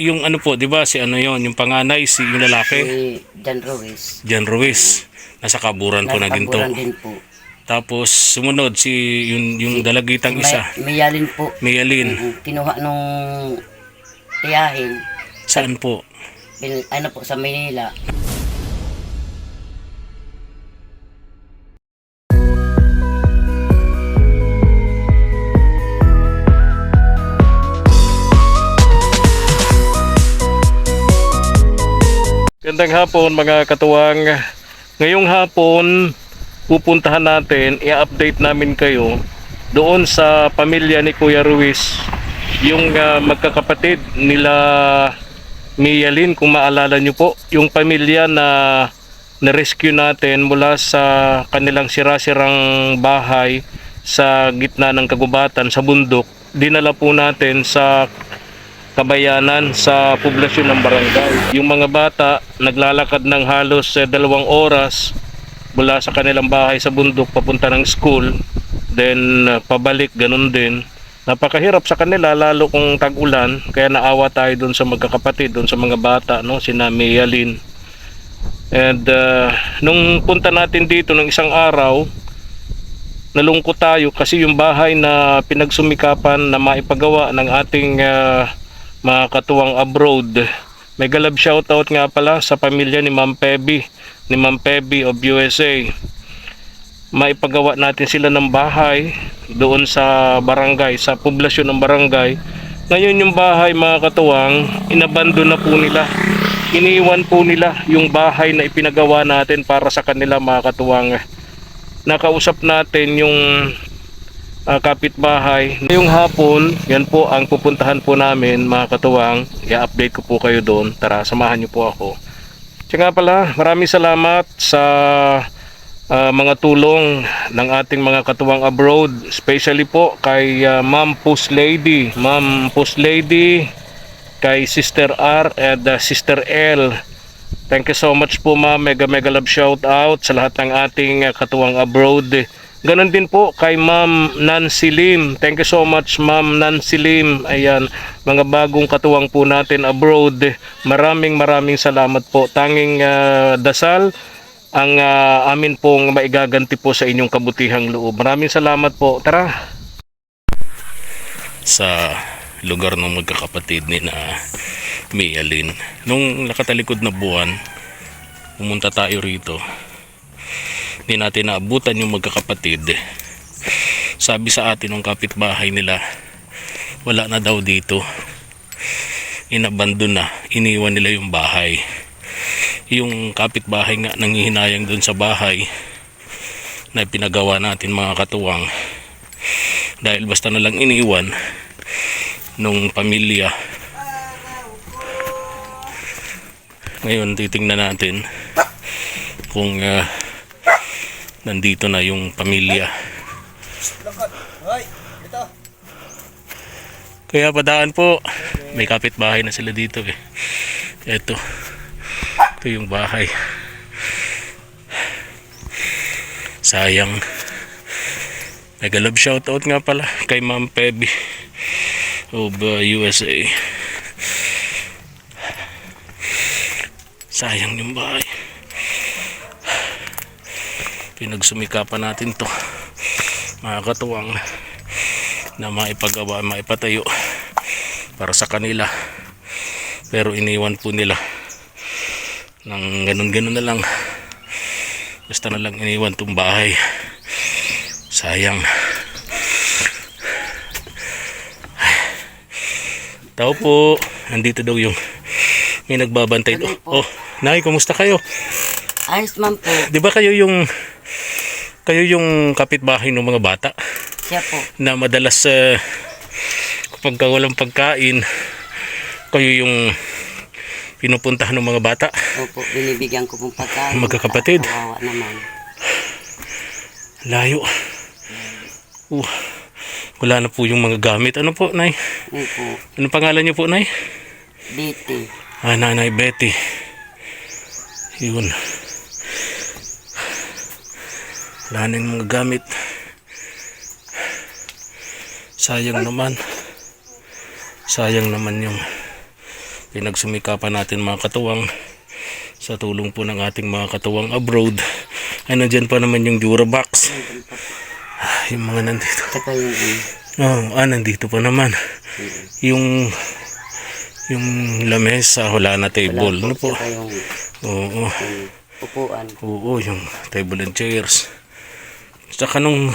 yung ano po, 'di ba? Si ano 'yon, yung panganay si yung lalaki, Si John Ruiz. Jan Ruiz. Nasa kaburan po na ginto. Din po. Tapos sumunod si yung yung dalagitang isa, May, mayalin po. Mayalin. Mm, Kinuha nung tiyahin. Saan po? Bin, ano po sa Manila. Gandang hapon mga katuwang. Ngayong hapon, pupuntahan natin, i-update namin kayo doon sa pamilya ni Kuya Ruiz. Yung ah, magkakapatid nila Miyalin, kung maalala nyo po, yung pamilya na na-rescue natin mula sa kanilang sira-sirang bahay sa gitna ng kagubatan sa bundok. Dinala po natin sa kabayanan sa poblasyon ng barangay. Yung mga bata naglalakad ng halos eh, dalawang oras mula sa kanilang bahay sa bundok papunta ng school. Then uh, pabalik ganun din. Napakahirap sa kanila lalo kung tag-ulan kaya naawa tayo doon sa magkakapatid, doon sa mga bata, no, si Yalin. And uh, nung punta natin dito ng isang araw, nalungkot tayo kasi yung bahay na pinagsumikapan na maipagawa ng ating ah, mga katuwang abroad. May galab shoutout nga pala sa pamilya ni Ma'am Pebby, ni Ma'am Pebby of USA. Maipagawa natin sila ng bahay doon sa barangay, sa poblasyon ng barangay. Ngayon yung bahay mga katuwang, inabando na po nila. Iniwan po nila yung bahay na ipinagawa natin para sa kanila mga katuwang. Nakausap natin yung uh, kapitbahay. Ngayong hapon, yan po ang pupuntahan po namin mga katuwang. I-update ko po kayo doon. Tara, samahan niyo po ako. Siya nga pala, maraming salamat sa ah, mga tulong ng ating mga katuwang abroad. Especially po kay ah, Ma'am Post Lady. Ma'am Post Lady, kay Sister R and ah, Sister L. Thank you so much po ma'am. Mega mega love shout out sa lahat ng ating uh, katuwang abroad. Ganon din po kay Ma'am Nancy Lim. Thank you so much Ma'am Nancy Lim. Ayan, mga bagong katuwang po natin abroad. Maraming maraming salamat po. Tanging uh, dasal ang uh, amin pong maigaganti po sa inyong kabutihang loob. Maraming salamat po. Tara. Sa lugar ng magkakapatid ni na Mialin. Nung nakatalikod na buwan, pumunta tayo rito. Hindi natin naabutan yung magkakapatid. Sabi sa atin ng kapitbahay nila, wala na daw dito. Inabandon na, iniwan nila yung bahay. Yung kapitbahay nga nangihinayang dun sa bahay na pinagawa natin mga katuwang dahil basta na lang iniwan nung pamilya Ngayon titingnan natin kung ah, nandito na yung pamilya. Kaya padaan po. May kapitbahay na sila dito eh. Ito. Ito yung bahay. Sayang. Love shoutout nga pala kay Ma'am Pebby of uh, USA. Sayang yung bahay. Pinagsumikapan natin to. Mga katuwang na maipagawa, maipatayo para sa kanila. Pero iniwan po nila ng ganun-ganun na lang. Basta na lang iniwan tong bahay. Sayang. Tao po, nandito daw yung may nagbabantay doon. Oh, Nay, kumusta kayo? Ayos man po. 'Di ba kayo yung kayo yung kapitbahay ng mga bata Siya po. na madalas uh, kapag ka walang pagkain kayo yung pinupuntahan ng mga bata. Opo, binibigyan ko pong pagkain. Magkakapatid. Kawawa naman. Layo. Uh, wala na po yung mga gamit. Ano po, Nay? Opo. Ano pangalan niyo po, Nay? Diti. Ah, Nanay Betty. Yun. Wala na yung mga gamit. Sayang naman. Sayang naman yung pinagsumikapan natin mga katuwang sa tulong po ng ating mga katuwang abroad. Ay nandyan pa naman yung Durabox Ah, yung mga nandito. Oh, ah nandito pa naman. Yung yung lamesa wala na table. ano po? oo. Upuan. oo yung table and chairs saka nung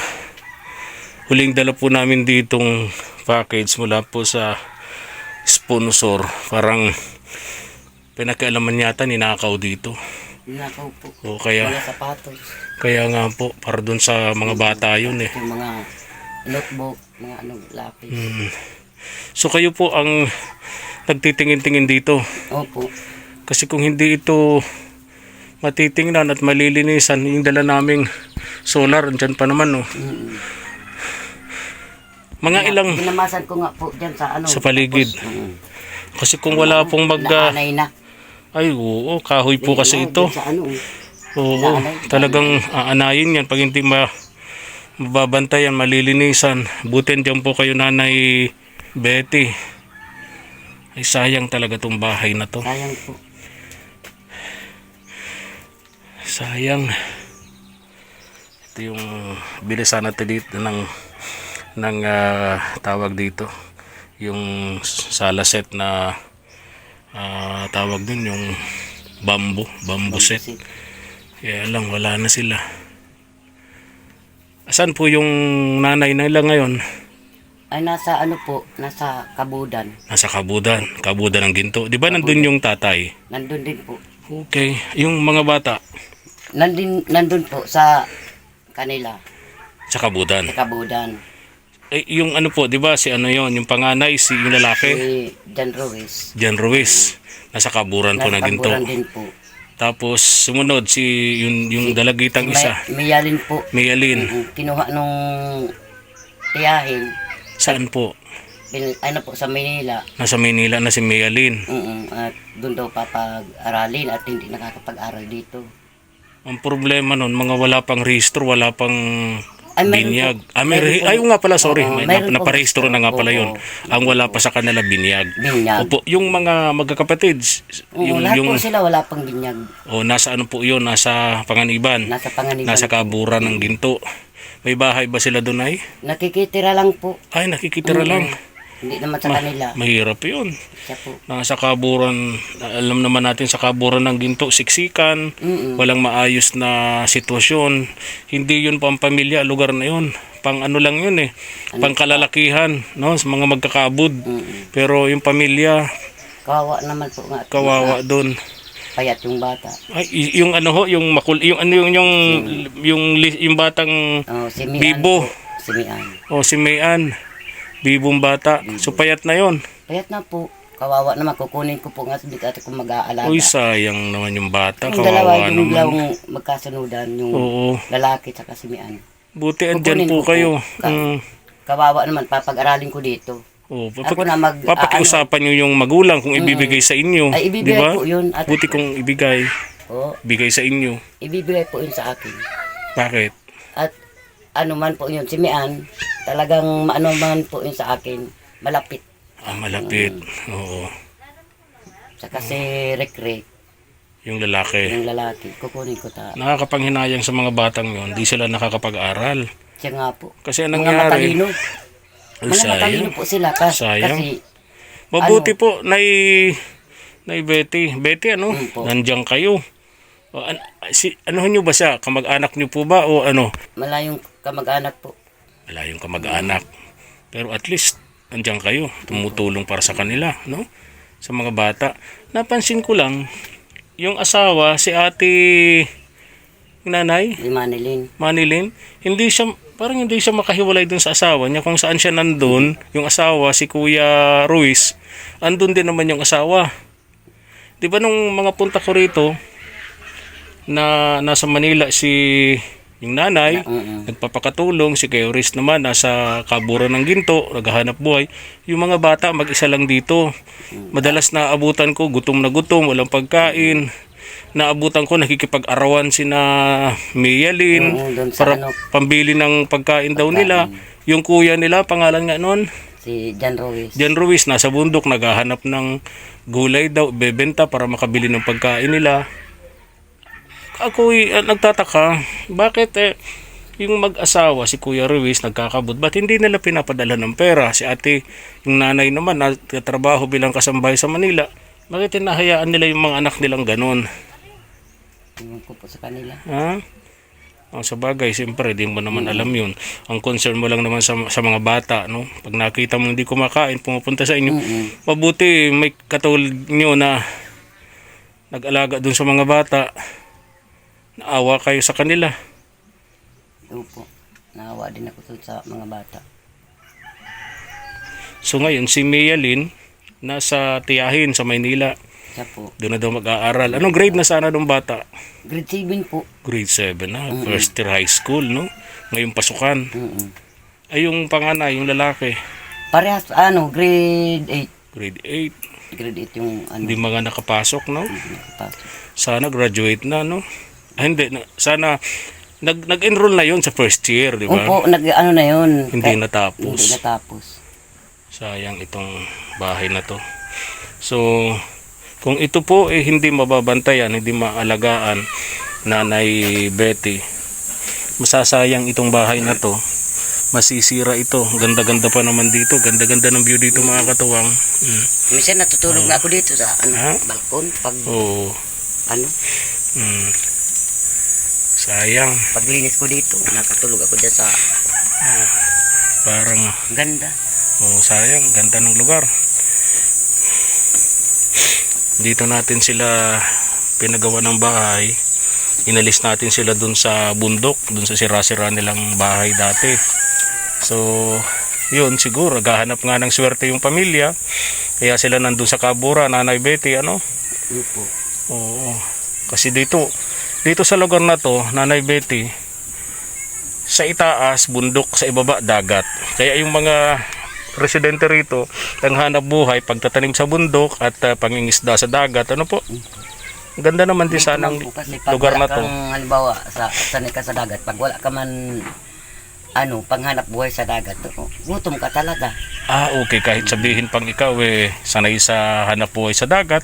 huling dala po namin ditong package mula po sa sponsor parang pinakialaman yata ninakaw dito Nakaw po. o kaya Mga sapatos. kaya nga po para dun sa mga bata yun eh Yung mga notebook, mga ano, lapis. Mm. so kayo po ang nagtitingin-tingin dito Opo. kasi kung hindi ito matitingnan at malilinisan yung dala naming solar andyan pa naman no Mm. mga ilang Binamasan ko nga po dyan sa ano. Sa paligid. Tapos, mm, kasi kung wala pong mag ah, naanay na. ay oo kahoy po kasi ito dyan Sa ano, oo talagang aanayin yan pag hindi ma mababantayan malilinisan buti diyan po kayo nanay Betty ay sayang talaga tong bahay na to sayang po. sayang ito yung bilisan natin dito ng ng ah, tawag dito yung sala set na ah, tawag dun yung bamboo bamboo set kaya lang wala na sila Asan po yung nanay nila ngayon? ay nasa ano po, nasa kabudan. Nasa Kabudan. Kabudan ng Ginto. Di ba nandun yung tatay? Nandun din po. Okay. Yung mga bata Nandun, nandun po sa kanila, sa Kabudan. sa kabudan. Eh, yung ano po, di ba si ano yon yung panganay, si yung lalaki, Si Jan Ruiz. Jan Ruiz. Nasa Kaburan po Nasa na Ginto. kabudan din po. Tapos sumunod si yung, yung dalagitang isa, May, Miyalin po. Mayalin. Kinuha nung tiyahin. Saan po? Bin, ano po sa Manila. Nasa Manila na si Mayalin. Mm, at doon daw papag-aralin at hindi nakakapag-aral dito. Ang problema nun, mga wala pang rehistro, wala pang Ay, binyag. po. Ah, may re- po. ay, oo nga pala, sorry. Oo, may po. naparehistro na nga pala yun. Oo. Ang wala pa sa kanila, binyag. Binyag. Opo, yung mga magkakapatid, Oo, yung, lahat yung, po sila wala pang binyag. oh, nasa ano po yun, nasa panganiban, Nasa panganiban. nasa kaburan ng ginto. May bahay ba sila doon ay? Nakikitira lang po. Ay, nakikitira lang. Hindi naman sa kanila. Mahirap yun. Siya po. Nasa kaburan, alam naman natin sa kaburan ng ginto, siksikan, Mm-mm. walang maayos na sitwasyon. Hindi yun pang pamilya, lugar na yun. Pang ano lang yun eh, pang kalalakihan, no? Sa mga magkakabud. Mm-mm. Pero yung pamilya, Kawawa naman po nga. kawawa doon. Payat yung bata. Ay, yung ano ho, yung makul, yung ano yung yung yung, li- yung batang Oh, si Mian Bibo. po. Si Mian. o si Mayan, bibong bata. So payat na yon. Payat na po. Kawawa naman. Kukunin ko po nga dito at kung mag-aalaga. Uy, sayang naman yung bata, yung dalawa kawawa yung naman. lang magkasunudan. Yung Oo. lalaki at si Mian. Buti andyan Kukunin po ko po. kayo. Ka- Mm. Kawawa naman. Papag-aralin ko dito. Oh, Ako papak- na mag... papakiusapan nyo yung magulang kung ibibigay sa inyo. Ay, di ibibigay ba? po yun. At, Buti kung ibigay, oh, bigay sa inyo. ibibigay po yun sa akin. Bakit? At ano man po yun, si Mian, talagang ano man po yun sa akin, malapit. Ah, malapit. Mm. Oo. Sa kasi Rek-Rek, Yung lalaki. yung lalaki, kukunin ko ta. Nakakapanghinayang sa mga batang yon, di sila nakakapag-aral. Siya nga po. Kasi anong Mga nangyari? matalino. Ay, Mga matalino sayang. po sila. Kas, Sayang. Kasi, Mabuti po, Nay, Nay Betty. Betty, ano? Mm, po. Nandiyan kayo. O, an, si, ano nyo ba siya? Kamag-anak nyo po ba? O ano? malayong kamag-anak po. Wala yung kamag-anak. Pero at least, nandiyan kayo. Tumutulong para sa kanila, no? Sa mga bata. Napansin ko lang, yung asawa, si ate yung nanay, Si Manilin. Manilin, hindi siya, parang hindi siya makahiwalay dun sa asawa niya. Kung saan siya nandun, yung asawa, si Kuya Ruiz, andun din naman yung asawa. Di ba nung mga punta ko rito, na nasa Manila si yung nanay, Mm-mm. nagpapakatulong, si Ruiz naman nasa kaburan ng ginto, naghahanap buhay. Yung mga bata, mag-isa lang dito. Madalas naabutan ko, gutom na gutom, walang pagkain. Naabutan ko, nakikipag-arawan si na Mayalin sa para ano, pambili ng pagkain daw nila. Yung kuya nila, pangalan nga noon, Si Jan Ruiz. Jan Ruiz nasa bundok naghahanap ng gulay daw, bebenta para makabili ng pagkain nila. Ako nagtataka, bakit eh, yung mag-asawa si Kuya Ruiz nagkakabot, ba't hindi nila pinapadala ng pera? Si ate, yung nanay naman, nagtatrabaho bilang kasambahay sa Manila. Bakit hinahayaan nila yung mga anak nilang ganun? Tingnan ko po sa kanila. Ha? Ang sa bagay, siyempre, di mo naman alam yun. Ang concern mo lang naman sa, sa mga bata, no? Pag nakita mo hindi kumakain, pumupunta sa inyo, Mm-mm. mabuti may katulad nyo na nag-alaga dun sa mga bata. Naawa kayo sa kanila. Opo. Naawa din ako sa mga bata. So ngayon, si Lynn, nasa Tiyahin sa Maynila. Siya po. Doon na daw mag-aaral. Anong grade na sana nung bata? Grade 7 po. Grade 7 na. First year high school, no? Ngayon pasukan. Mm-mm. Ay, yung panganay, yung lalaki. Parehas, ano, grade 8. Grade 8. Grade 8 yung ano. Hindi mga nakapasok, no? nakapasok. Sana graduate na, no? Ah, hindi. Na, sana nag, nag-enroll na yon sa first year, di ba? Opo, nag, ano na yun. Hindi Kaya- natapos. Hindi natapos. Sayang itong bahay na to. So, kung ito po eh hindi mababantayan, hindi maalagaan Nanay Betty, masasayang itong bahay na to. Masisira ito. Ganda-ganda pa naman dito. Ganda-ganda ng view dito mga katuwang. Mm. Minsan natutulog na ako dito sa ano, Ah. balkon. Pag, Oo. ano, Mm. Sayang. paglinis ko dito, nakatulog ako dyan sa Parang, ganda. oh, sayang. Ganda ng lugar. Dito natin sila pinagawa ng bahay. Inalis natin sila dun sa bundok, dun sa sira-sira nilang bahay dati. So, yun siguro, gahanap nga ng swerte yung pamilya. Kaya sila nandun sa Kabura, Nanay Betty, ano? Opo. Oo. Kasi dito, dito sa lugar na to, Nanay Betty, sa itaas, bundok, sa ibaba, dagat. Kaya yung mga residente rito, ang hanap buhay, pagtatanim sa bundok at uh, pangingisda sa dagat. Ano po? Ang Ganda naman din sana ng Ito po kasi pag lugar na to. kang, halimbawa, sa, sanay ka sa dagat, pag wala ka man, ano, panghanap buhay sa dagat, gutom ka talaga. Ah, okay. Kahit sabihin pang ikaw, eh, sanay sa hanap buhay sa dagat,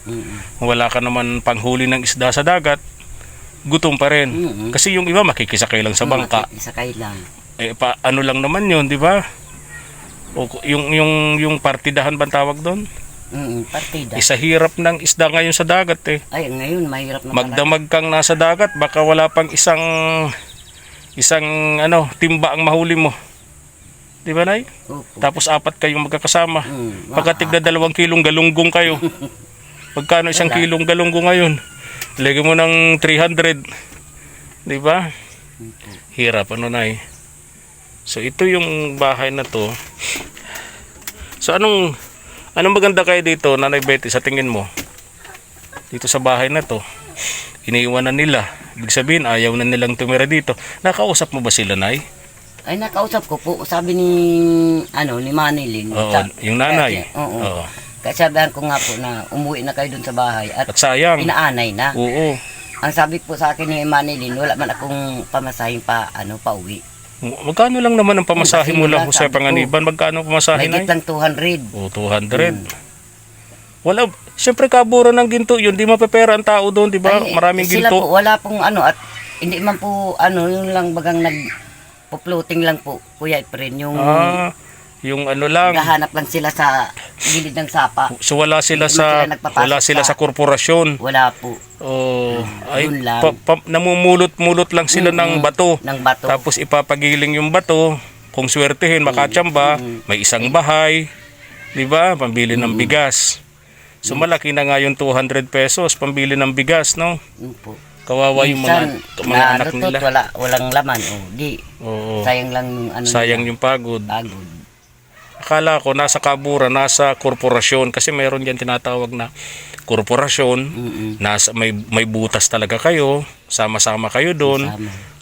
wala ka naman panghuli ng isda sa dagat, gutom pa rin. Mm-mm. Kasi yung iba makikisakay lang sa bangka. Isa kailang. eh pa, ano lang naman yun, di ba? O, yung, yung, yung partidahan bang tawag doon? Mm, partida. Isa hirap ng isda ngayon sa dagat eh. Ay, ngayon, mahirap na. Magdamag kang nasa dagat, baka wala pang isang isang ano, timba ang mahuli mo. Di ba, Nay? Opo. Tapos apat kayong magkakasama. Mm, Pagkatigda dalawang kilong galunggong kayo. Magkano isang Wala. kilong galunggong ngayon? Lagyan mo ng 300. Di ba? Hirap, ano na So ito yung bahay na to. So anong anong maganda kayo dito, Nanay Betty, sa tingin mo? Dito sa bahay na to. Iniiwan na nila. Ibig sabihin, ayaw na nilang tumira dito. Nakausap mo ba sila, Nay? Ay, nakausap ko po. Sabi ni, ano, ni Manilin. Oo, yung nanay. Kaya, oo. Oo. Kaya sabihan ko nga po na umuwi na kayo dun sa bahay at At sayang. inaanay na. Oo. Ang sabi po sa akin ni Manilin, wala man akong pamasahing pa, ano, pa uwi. Magkano lang naman ang pamasahe mo lang ko. panganiban? Magkano ang pamasahe na? Mahigit lang 200. O, 200. Wala, siyempre kabura ng ginto yun, di mapepera ang tao doon, di ba? Ay, Maraming sila ginto. po, wala pong ano, at hindi man po, ano, yung lang bagang nag, floating lang po, Kuya Efren, yung Ah, yung ano lang. gahanap lang sila sa gilid ng sapa. So wala sila Hindi sa sila wala sila sa- korporasyon. Wala po, Oh, ay yun lang. pa, pa- namumulot-mulot lang sila ng bato. ng bato. Tapos ipapagiling yung bato. Kung swertehin, makachamba, may isang bahay. 'Di ba? Pambili ng bigas. So malaki na nga yung 200 pesos pambili ng bigas, no? Yun po. Kawawa yung mga, Minsan, mga anak narutot, nila. Wala, walang laman. Oh, di. Oo. Sayang lang yung ano. Sayang yung pagod. Pagod. Akala ko nasa kabura, nasa korporasyon kasi meron diyan tinatawag na korporasyon. Nasa may may butas talaga kayo, sama-sama kayo doon.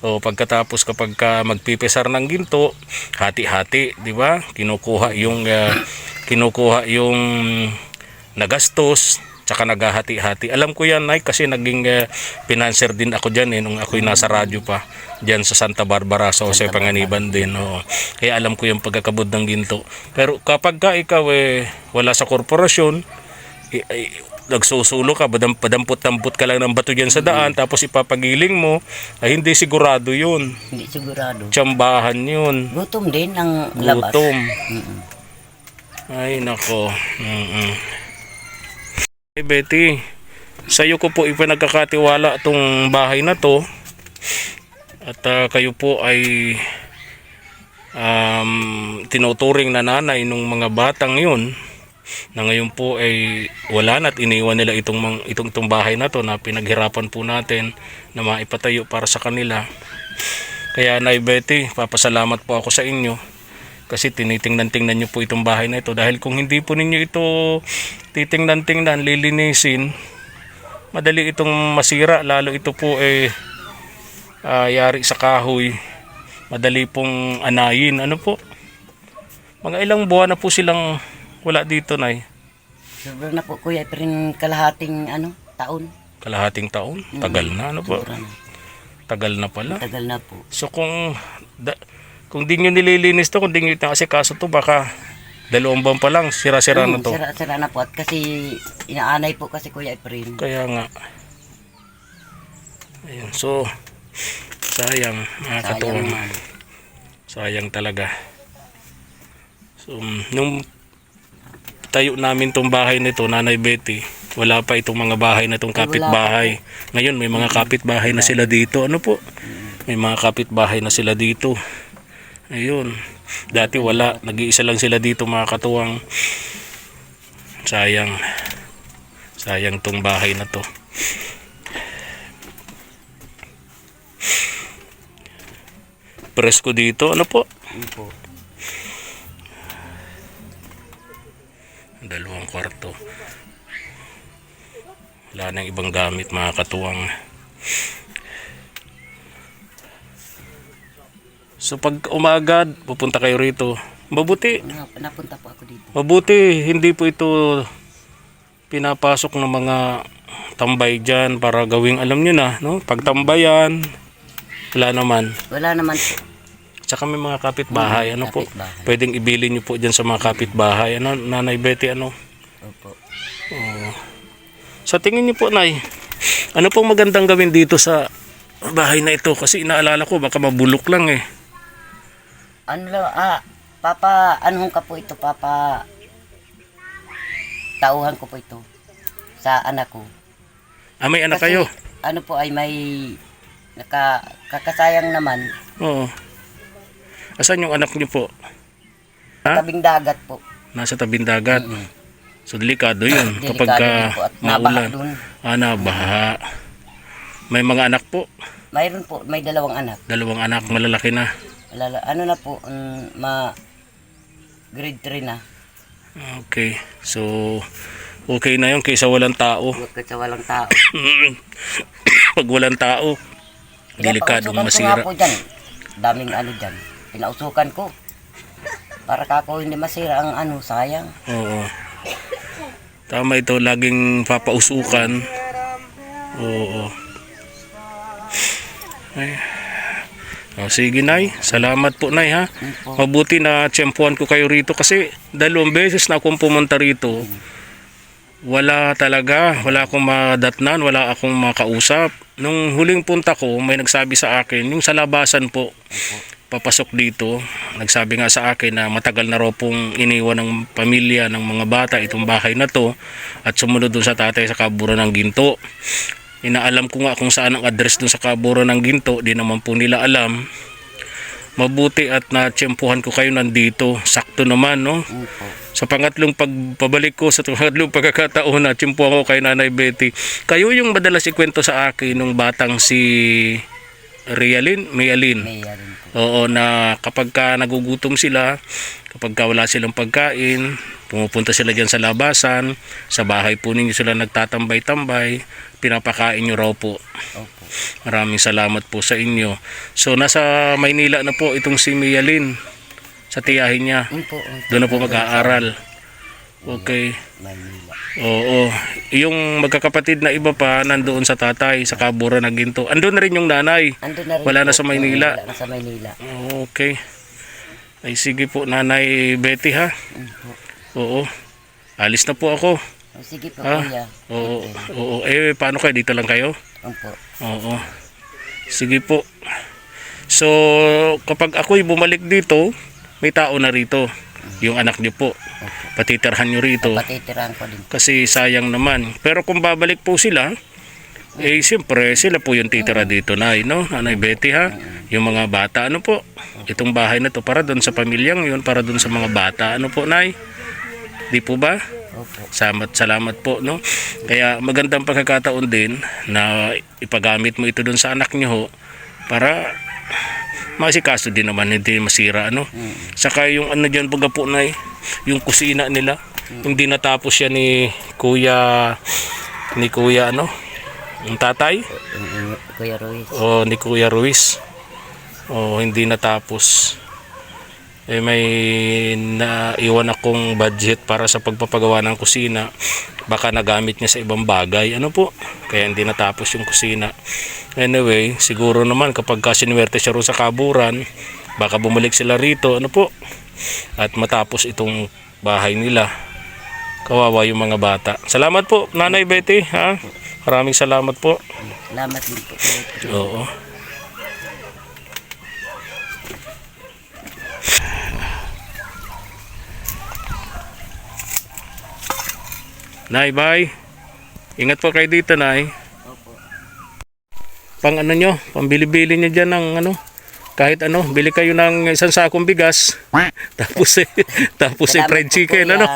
O pagkatapos kapag ka magpipisar ng ginto, hati-hati, 'di ba? Kinukuha yung ah, kinukuha yung nagastos, tsaka naghahati-hati. Alam ko yan, Nay, kasi naging uh, financer din ako dyan eh, nung ako'y nasa radyo pa, dyan sa Santa Barbara, sa Jose Panganiban din. Oo. Kaya alam ko yung pagkakabod ng ginto. Pero kapag ka ikaw eh, wala sa korporasyon, i- i- nagsusulo ka, badam, padampot-dampot ka lang ng bato dyan sa daan, tapos ipapagiling mo, ay hindi sigurado yun. Hindi sigurado. Tsambahan yun. Gutom din ang labas. Gutom. Mm-mm. Ay, nako. Mm-mm. Hey, Betty, sa'yo ko po ipinagkakatiwala itong bahay na to. At ah, kayo po ay um, tinuturing na nanay ng mga batang yun na ngayon po ay wala na at iniwan nila itong, itong, itong bahay na to na pinaghirapan po natin na maipatayo para sa kanila. Kaya Nay Betty, papasalamat po ako sa inyo kasi tinitingnan-tingnan nyo po itong bahay na ito dahil kung hindi po ninyo ito titingnan-tingnan, lilinisin madali itong masira lalo ito po eh ah, yari sa kahoy madali pong anayin ano po mga ilang buwan na po silang wala dito na Sobrang na po kuya, pero rin kalahating ano, taon. kalahating taon tagal na ano po na. tagal na pala Tagal na po. So kung da, kung di nyo nililinis to, kung di nyo kasi kaso to, baka dalawang buwan pa lang, sira-sira na Mm, to. Sira, sira na po. At kasi inaanay po kasi kuya Efren. Kaya nga. Ayun, so, sayang, mga Sayang katuwang. naman. Sayang talaga. So, mm, nung tayo namin tong bahay nito, Nanay Betty, wala pa itong mga bahay na itong kapitbahay. Ngayon, may mga kapitbahay na sila dito. Ano po? May mga kapitbahay na sila dito. Ayun. Dati wala. Nag-iisa lang sila dito mga katuwang. Sayang. Sayang tong bahay na to. Presko dito. Ano po? Po. dalawang kwarto wala nang ibang gamit mga katuwang so pag umagad pupunta kayo rito mabuti Na, napunta po ako dito. mabuti hindi po ito pinapasok ng mga tambay dyan para gawing alam nyo na no? pagtambayan wala naman Wala naman po. Tsaka may mga kapitbahay, ano po? Kapitbahay. Pwedeng ibili nyo po dyan sa mga kapitbahay. Ano, Nanay Betty, ano? Opo. Sa tingin niyo po, Nay, ano pong magandang gawin dito sa bahay na ito? Kasi inaalala ko, baka mabulok lang eh. Ano lang, ah, papa, anong ka po ito, papa? Tauhan ko po ito sa anak ko. Ah, may anak Kasi, kayo? Ano po ay may naka, kakasayang naman, Oo. Asan yung anak niyo po? Ha? tabing dagat po. Nasa tabing dagat. Mm. So, delikado yun. Delikado Kapag ka at nabaha maulan. dun. Ah, nabaha. May mga anak po. Mayroon po, may dalawang anak. Dalawang anak, malalaki na. Lala, ano na po, mm, ma grade 3 na. Okay. So, okay na yun kaysa walang tao. Huwag ka sa walang tao. Pag walang tao, delikadong masira. nga po dyan. Daming ano dyan. Pinausukan ko. Para kako hindi masira ang ano, sayang. Oo. Tama ito, laging papausukan. Oo. Ay. Oh, sige, Nay. Salamat po, Nay, ha? Mabuti na tiyempuan ko kayo rito kasi dalawang beses na akong pumunta rito. Wala talaga, wala akong madatnan, wala akong makausap. Nung huling punta ko, may nagsabi sa akin, yung sa labasan po, papasok dito, nagsabi nga sa akin na matagal na raw pong iniwan ng pamilya ng mga bata itong bahay na to at sumunod dun sa tatay sa kaburo ng ginto. Inaalam ko nga kung saan ang address dun sa kaburo ng ginto, di naman po nila alam. Mabuti at natsyempuhan ko kayo nandito. Sakto naman, no? Sa pangatlong pagpabalik ko sa pangatlong pagkakataon na tsimpuhan ko kay Nanay Betty. Kayo yung madalas ikwento sa akin nung batang si Rin po. Oo, na kapag ka nagugutom sila, kapag ka wala silang pagkain, pumupunta sila dyan sa labasan, sa bahay po ninyo sila nagtatambay-tambay, pinapakain nyo raw po. Opo. Maraming salamat po sa inyo. So, nasa Maynila na po itong si Mayalin sa tiyahin niya. Yun po. yun po. Doon na po mag-aaral. Okay. Manila. Oo. Yung magkakapatid na iba pa nandoon sa tatay, sa Kabura na ginto. Andun na rin yung nanay. Ando na rin Wala na sa Maynila. Wala na sa Maynila. Okay. Ay sige po, Nanay Betty ha. Mm po. Oo. Alis na po ako. Oh, Sige po, Ah, kuya. Oo. Oo. Eh, paano kayo? Dito lang kayo? Opo. Oo. Sige po. So, kapag ako'y bumalik dito, may tao na rito. Yung anak niyo po. Patitirhan niyo rito. Patitirahan ko din. Kasi sayang naman. Pero kung babalik po sila, eh siyempre sila po yung titira dito na, no? Nanay Betty ha? Yung mga bata, ano po? Itong bahay na to para doon sa pamilyang yun, para doon sa mga bata. Ano po, Nay? Di po ba? Opo. Salamat, salamat po, no? Kaya magandang pagkakataon din na ipagamit mo ito doon sa anak niyo ho para masikaso din naman, hindi masira, ano? Saka yung ano dyan, baga po, Nay, yung kusina nila, hindi natapos yan ni Kuya, ni Kuya, ano? Yung tatay? Yung- yung Kuya Ruiz. O ni Kuya Ruiz? O hindi natapos? Eh may naiwan akong budget para sa pagpapagawa ng kusina. Baka nagamit niya sa ibang bagay. Ano po? Kaya hindi natapos yung kusina. Anyway, siguro naman kapag kasinwerte siya sa kaburan, baka bumalik sila rito. Ano po? At matapos itong bahay nila. Kawawa yung mga bata. Salamat po, Nanay Betty. Ha? Maraming salamat po. Salamat din po. Oo. Nay, bye. Ingat po kayo dito, Nay. Opo. Pang ano nyo, pambili-bili nyo dyan ng ano, kahit ano, bili kayo ng isang sakong bigas. tapos eh, tapos eh, fried chicken, ano?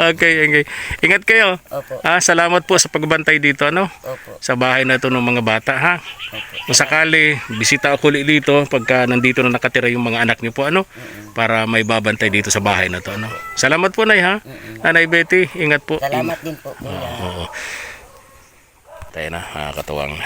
okay, okay. Ingat kayo. Opo. Ah, salamat po sa pagbantay dito, ano? Opo. Sa bahay na to ng mga bata, ha? Opo. Kung sakali, bisita ako ulit dito pagka nandito na nakatira yung mga anak niyo po, ano? Para may babantay dito sa bahay na to, ano? Salamat po, Nay, ha? Nanay Betty, ingat po. Salamat din po. Oo. Tayo na, nakakatuwang